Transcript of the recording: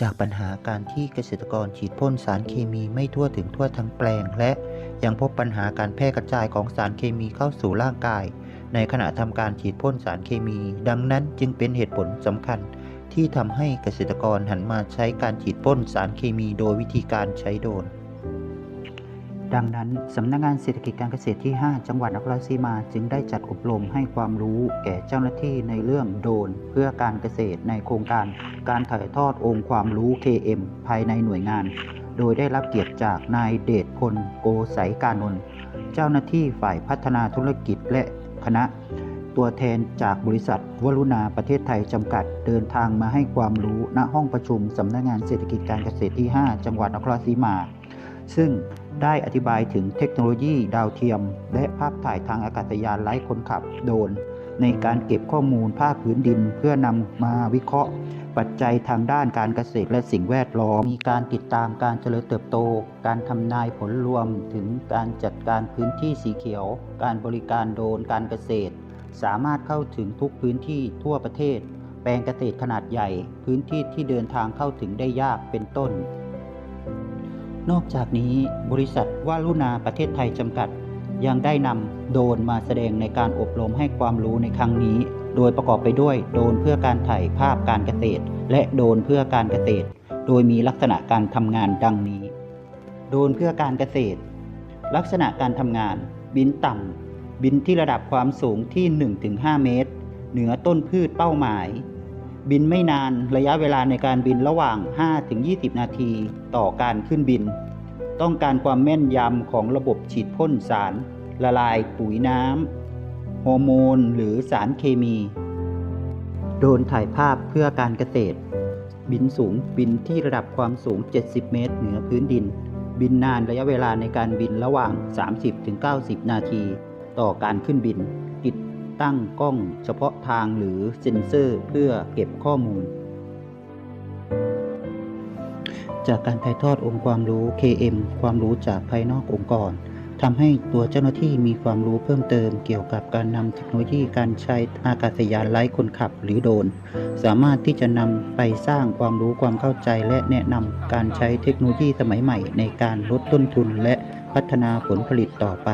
จากปัญหาการที่เกษตรกรฉีดพ่นสารเคมีไม่ทั่วถึงทั่วทั้งแปลง และยังพบปัญหาการแพร่กระจายของสารเคมีเข้าสู่ร่างกาย ในขณะทำการฉีดพ่นสารเคมี ดังนั้นจึงเป็นเหตุผลสำคัญ ที่ทำให้เกษตรกรหันมาใช้การฉีดพ่นสารเคมีโดยวิธีการใช้โดรน ดังนั้น สำนักงานเศรษฐกิจการเกษตรที่ 5 จังหวัดนครราชสีมาจึงได้จัดอบรมให้ความรู้แก่เจ้าหน้าที่ในเรื่องโดรนเพื่อการเกษตรในโครงการ การถ่ายทอดองค์ความรู้ KM ภายในหน่วยงาน โดยได้รับเกียรติจากนายเดชพลโกไสกานนท์เจ้าหน้าที่ฝ่ายพัฒนาธุรกิจและคณะ ตัวแทนจากบริษัทวรุณาประเทศไทยจำกัดเดินทางมาให้ความรู้ณห้องประชุมสำนักงานเศรษฐกิจการเกษตรที่ 5 จังหวัดนครราชสีมา ซึ่ง ได้อธิบายถึงเทคโนโลยีดาวเทียม และภาพถ่ายทางอากาศยานไร้คนขับโดรนในการเก็บข้อมูลภาพพื้นดิน เพื่อนำมาวิเคราะห์ ปัจจัยทางด้านการเกษตรและสิ่งแวดล้อม มีการติดตามการเจริญเติบโต การทำนายผลรวมถึงการจัดการพื้นที่สีเขียว การบริการโดรนการเกษตร สามารถเข้าถึงทุกพื้นที่ทั่วประเทศ แปลงเกษตรขนาดใหญ่ พื้นที่ที่เดินทางเข้าถึงได้ยากเป็นต้น นอกจากนี้บริษัทวารุณาประเทศไทยจำกัด ยังได้นำโดรนมาแสดงในการอบรมให้ความรู้ในครั้งนี้ โดยประกอบไปด้วยโดรนเพื่อการถ่ายภาพการเกษตร และโดรนเพื่อการเกษตร โดยมีลักษณะการทำงานดังนี้ โดรนเพื่อการเกษตร ลักษณะการทำงาน บินต่ำบินที่ระดับความสูงที่ 1-5 เมตร เหนือต้นพืชเป้าหมาย บินไม่นานระยะเวลาในการบินระหว่าง 5-20 นาทีต่อการขึ้นบิน ต้องการความแม่นยำของระบบฉีดพ่นสาร ละลายปุ๋ยน้ำฮอร์โมนหรือสารเคมี โดนถ่ายภาพเพื่อการเกษตร บินสูงบินที่ระดับความสูง 70 เมตร เหนือพื้นดิน บินนานระยะเวลาในการบินระหว่าง 30-90 นาทีต่อการขึ้นบิน ตั้งกล้องเฉพาะทางหรือเซ็นเซอร์เพื่อเก็บข้อมูล จากการถ่ายทอดองค์ความรู้ KM ความรู้จากภายนอกองค์กรทำให้ตัวเจ้าหน้าที่มีความรู้เพิ่มเติมเกี่ยวกับการนำเทคโนโลยีการใช้อากาศยานไร้คนขับหรือโดรนสามารถที่จะนำไปสร้างความรู้ความเข้าใจและแนะนำการใช้เทคโนโลยีสมัยใหม่ในการลดต้นทุนและพัฒนาผลผลิตต่อไป